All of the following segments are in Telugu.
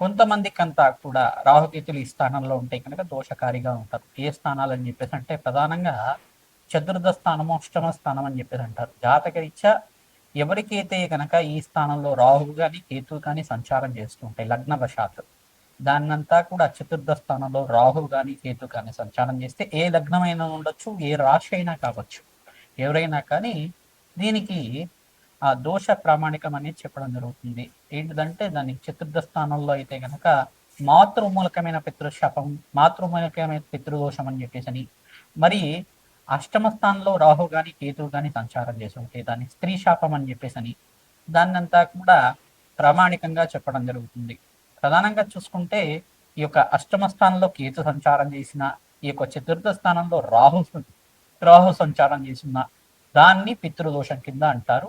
కొంతమందికి అంతా కూడా రాహుకేతులు ఈ స్థానంలో ఉంటే కనుక దోషకారిగా ఉంటారు. ఏ స్థానాలు అని చెప్పేసి అంటే ప్రధానంగా చతుర్థ స్థానము అష్టమ స్థానం అని చెప్పేసి అంటారు. జాతకరీత్యా ఎవరికైతే కనుక ఈ స్థానంలో రాహువు కానీ కేతు కానీ సంచారం చేస్తుంటాయి లగ్న వశాత్తు దాన్నంతా కూడా చతుర్థ స్థానంలో రాహు కానీ కేతు కానీ సంచారం చేస్తే ఏ లగ్నమైనా ఉండొచ్చు ఏ రాశి అయినా కావచ్చు. ఎవరైనా కానీ దీనికి ఆ దోష ప్రామాణికం అనేది చెప్పడం జరుగుతుంది. ఏంటిదంటే దాని చతుర్థ స్థానంలో అయితే గనక మాతృమూలకమైన పితృశాపం మాతృమూలకమైన పితృదోషం అని చెప్పేసి అని మరి అష్టమ స్థానంలో రాహు గాని కేతు గాని సంచారం చేసి ఉంటే దాన్ని స్త్రీ శాపం అని చెప్పేసి అని దాన్నంతా కూడా ప్రామాణికంగా చెప్పడం జరుగుతుంది. ప్రధానంగా చూసుకుంటే ఈ యొక్క అష్టమ స్థానంలో కేతు సంచారం చేసిన ఈ యొక్క చతుర్థ స్థానంలో రాహు రాహు సంచారం చేసిన దాన్ని పితృదోషం కింద అంటారు.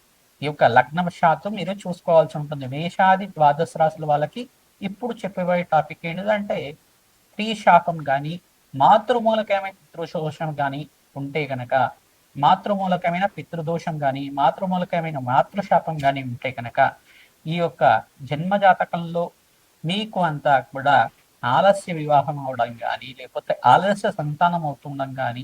ఈ యొక్క లగ్నవశాత్తు మీరు చూసుకోవాల్సి ఉంటుంది. మేషాది ద్వాదశ రాశుల వాళ్ళకి ఇప్పుడు చెప్పబోయే టాపిక్ ఏంటంటే స్త్రీ శాపం కానీ మాతృమూలకమైన పితృదోషం కానీ ఉంటే గనక మాతృమూలకమైన పితృదోషం కానీ మాతృమూలకమైన మాతృశాపం కానీ ఉంటే కనుక ఈ యొక్క జన్మజాతకంలో మీకు అంతా కూడా ఆలస్య వివాహం అవడం కానీ లేకపోతే ఆలస్య సంతానం అవుతుండడం కానీ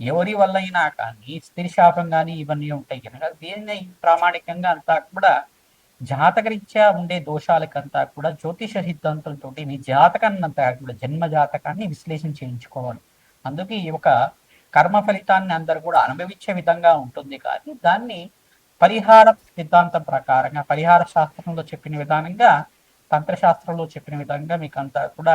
ఎవరి వల్ల అయినా కానీ స్త్రీ శాపం కానీ ఇవన్నీ ఉంటాయి కనుక దీన్ని ప్రామాణికంగా అంతా కూడా జాతకరీత్యా ఉండే దోషాలకంతా కూడా జ్యోతిష సిద్ధాంతులతో మీ జాతకాన్ని అంతా కూడా జన్మ జాతకాన్ని విశ్లేషణ చేయించుకోవాలి. అందుకే ఈ యొక్క కర్మ ఫలితాన్ని అందరు కూడా అనుభవించే విధంగా ఉంటుంది కానీ దాన్ని పరిహార సిద్ధాంతం ప్రకారంగా పరిహార శాస్త్రంలో చెప్పిన విధానంగా తంత్రశాస్త్రంలో చెప్పిన విధంగా మీకు అంతా కూడా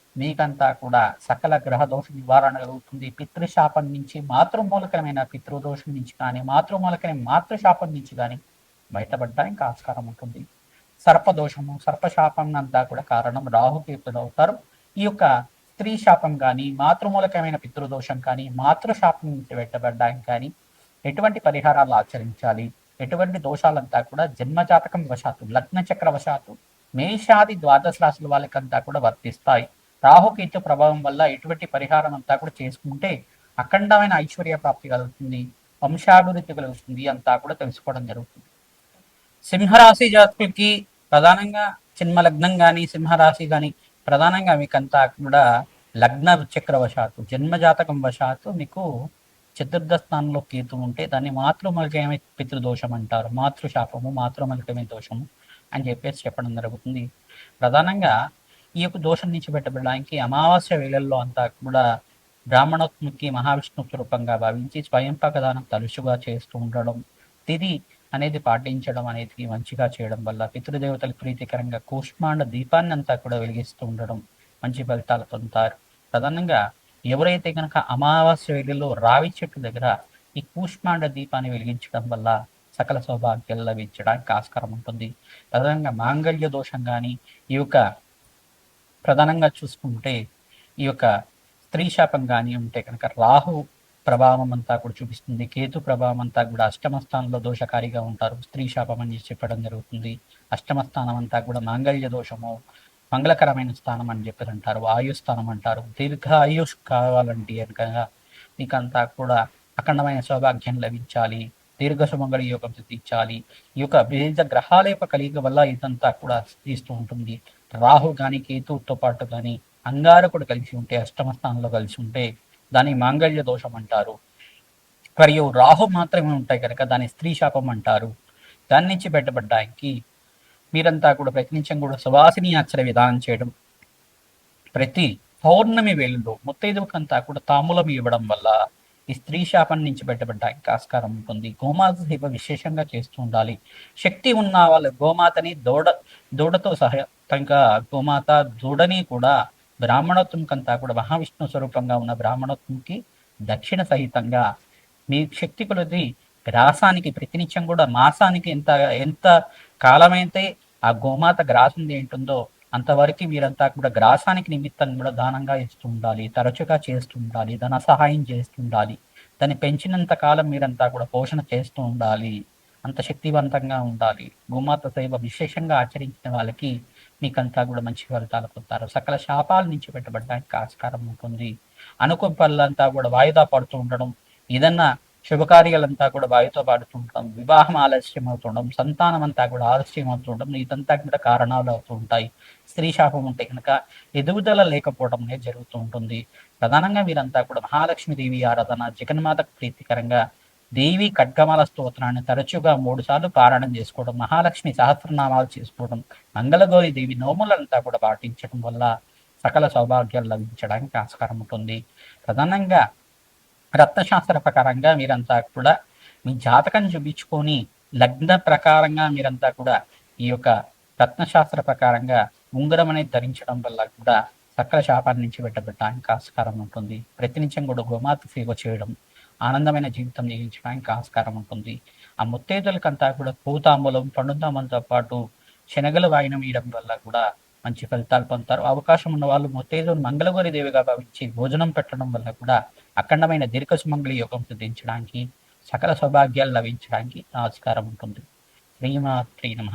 మీకంతా కూడా సకల గ్రహ దోష నివారణ కలుగుతుంది. పితృశాపం నుంచి మాతృమూలకమైన పితృదోషం నుంచి కానీ మాతృమూలకమైన మాతృశాపం నుంచి కానీ బయటపడడానికి ఆస్కారం ఉంటుంది. సర్పదోషము సర్పశాపం అంతా కూడా కారణం రాహుకేతులు అవుతారు. ఈ యొక్క స్త్రీ శాపం కానీ మాతృమూలకమైన పితృదోషం కానీ మాతృశాపం నుంచి బయటపడడానికి కానీ ఎటువంటి పరిహారాలు ఆచరించాలి? ఎటువంటి దోషాలంతా కూడా జన్మజాతకం వశాత్తు లగ్న చక్ర వశాత్తు మేషాది ద్వాదశ రాశుల వాళ్ళకంతా కూడా వర్తిస్తాయి. రాహుకేతు ప్రభావం వల్ల ఎటువంటి పరిహారం అంతా కూడా చేసుకుంటే అఖండమైన ఐశ్వర్య ప్రాప్తి కలుగుతుంది వంశాభివృద్ధి కలుగుతుంది అంతా కూడా తెలుసుకోవడం జరుగుతుంది. సింహరాశి జాతకులకి ప్రధానంగా చిన్మ లగ్నం కానీ సింహరాశి కానీ ప్రధానంగా మీకు అంతా కూడా లగ్న చక్ర వశాత్తు జన్మ జాతకం వశాత్తు మీకు చతుర్థ స్థానంలో కేతు ఉంటే దాన్ని మాతృమలికమే పితృదోషం అంటారు. మాతృశాపము మాతృమలికమే దోషము అని చెప్పేసి చెప్పడం జరుగుతుంది. ప్రధానంగా ఈ యొక్క దోషం నుంచి పెట్టబడడానికి అమావాస్య వేళల్లో అంతా కూడా బ్రాహ్మణోత్ముకి మహావిష్ణు స్వరూపంగా భావించి స్వయంపాక దానం తరచుగా చేస్తూ ఉండడం తిది అనేది పాటించడం అనేది మంచిగా చేయడం వల్ల పితృదేవతలకు ప్రీతికరంగా కూష్మాండ దీపాన్ని అంతా కూడా వెలిగిస్తూ ఉండడం మంచి ఫలితాలు పొందుతారు. ప్రధానంగా ఎవరైతే కనుక అమావాస్య వేళల్లో రావి చెట్టు దగ్గర ఈ కూష్మాండ దీపాన్ని వెలిగించడం వల్ల సకల సౌభాగ్యాలు లభించడానికి ఆస్కారం ఉంటుంది. ప్రధానంగా మాంగళ్య దోషం కానీ ఈ యొక్క ప్రధానంగా చూసుకుంటే ఈ యొక్క స్త్రీ శాపం కానీ ఉంటే కనుక రాహు ప్రభావం అంతా కూడా చూపిస్తుంది. కేతు ప్రభావం అంతా కూడా అష్టమ స్థానంలో దోషకారిగా ఉంటారు. స్త్రీ శాపం అని చెప్పడం జరుగుతుంది. అష్టమ స్థానం అంతా కూడా మాంగళ్య దోషము మంగళకరమైన స్థానం అని చెప్పి అంటారు. ఆయుస్థానం అంటారు. దీర్ఘ ఆయుష్ కావాలంటే కనుక మీకు అంతా కూడా అఖండమైన సౌభాగ్యం లభించాలి. దీర్ఘ సుమంగళి యోగం సిద్ధించాలి. ఈ యొక్క వివిధ గ్రహాల యొక్క కలిగ వల్ల ఇదంతా కూడా సిద్ధిస్తూ ఉంటుంది. రాహు కానీ కేతువుతో పాటు కానీ అంగారకుడు కలిసి ఉంటే అష్టమ స్థానంలో కలిసి ఉంటే దాని మాంగళ్య దోషం అంటారు. మరియు రాహు మాత్రమే ఉంటాయి కనుక దాని స్త్రీ శాపం అంటారు. దాని నుంచి బయటపడడానికి మీరంతా కూడా ప్రయత్నించం కూడా సువాసిని అక్షర విధానం చేయడం ప్రతి పౌర్ణమి వేళలో ముత్తైదువుకంతా కూడా తాములం ఇవ్వడం వల్ల స్త్రీ శాపం నుంచి బయటపడ్డానికి ఆస్కారం ఉంటుంది. గోమాత సేవ విశేషంగా చేస్తూ ఉండాలి. శక్తి ఉన్న వాళ్ళు గోమాతని దూడ దూడతో సహాయంగా గోమాత దూడని కూడా బ్రాహ్మణోత్వం కంతా కూడా మహావిష్ణు స్వరూపంగా ఉన్న బ్రాహ్మణోత్వంకి దక్షిణ సహితంగా మీ శక్తి కొలది గ్రాసానికి ప్రతినిత్యం కూడా మాసానికి ఎంత ఎంత కాలమైతే ఆ గోమాత గ్రాసం ఏంటుందో అంతవరకు మీరంతా కూడా గ్రాసానికి నిమిత్తం కూడా దానంగా ఇస్తూ ఉండాలి తరచుగా చేస్తూ ఉండాలి ధన సహాయం చేస్తూ ఉండాలి. దాన్ని పెంచినంత కాలం మీరంతా కూడా పోషణ చేస్తూ ఉండాలి అంత శక్తివంతంగా ఉండాలి. గోమాత సేవ విశేషంగా ఆచరించిన వాళ్ళకి మీకంతా కూడా మంచి ఫలితాలు పొందుతారు. సకల శాపాల నుంచి పెట్టబడడానికి ఆస్కారం ఉంటుంది. అనుకున్న పనులంతా కూడా వాయిదా పడుతూ ఉండడం ఏదన్నా శుభకార్యాలంతా కూడా వాయుతో పాడుతుంటాం వివాహం ఆలస్యం అవుతుండడం సంతానం అంతా కూడా ఆలస్యం అవుతుండడం ఇదంతా కూడా కారణాలు అవుతూ ఉంటాయి. స్త్రీ శాపం ఉంటే కనుక ఎదుగుదల లేకపోవడం అనేది జరుగుతూ ఉంటుంది. ప్రధానంగా వీరంతా కూడా మహాలక్ష్మి దేవి ఆరాధన జగన్మాతకు ప్రీతికరంగా దేవి ఖడ్గమాల స్తోత్రాన్ని తరచుగా మూడు సార్లు పారాయణం చేసుకోవడం మహాలక్ష్మి సహస్రనామాలు చేసుకోవడం మంగళగౌరి దేవి నోములంతా కూడా పాటించడం వల్ల సకల సౌభాగ్యాలు లభించడానికి ఆస్కారం ఉంటుంది. ప్రధానంగా రత్నశాస్త్ర ప్రకారంగా మీరంతా కూడా మీ జాతకం చూపించుకొని లగ్న ప్రకారంగా మీరంతా కూడా ఈ యొక్క రత్నశాస్త్ర ప్రకారంగా ఉంగరం అనేది ధరించడం వల్ల కూడా సకల శాపాన్ని నుంచి పెట్టబెట్టడానికి ఆస్కారం ఉంటుంది. ప్రతినిత్యం కూడా గోమాత సేవ చేయడం ఆనందమైన జీవితం జీవించడానికి ఆస్కారం ఉంటుంది. ఆ ముత్తేదులకంతా కూడా పూతాంబులం పండుతాంబులతో పాటు శనగలు వాయినం వేయడం వల్ల కూడా మంచి ఫలితాలు పొందుతారు. అవకాశం ఉన్న వాళ్ళు ముత్తేజుని మంగళగౌరి దేవిగా భావించి భోజనం పెట్టడం వల్ల కూడా అఖండమైన దీర్ఘ సుమంగళి యోగం సిద్ధించడానికి సకల సౌభాగ్యాలు లభించడానికి ఆస్కారం ఉంటుంది. శ్రీమాత్రి నమ.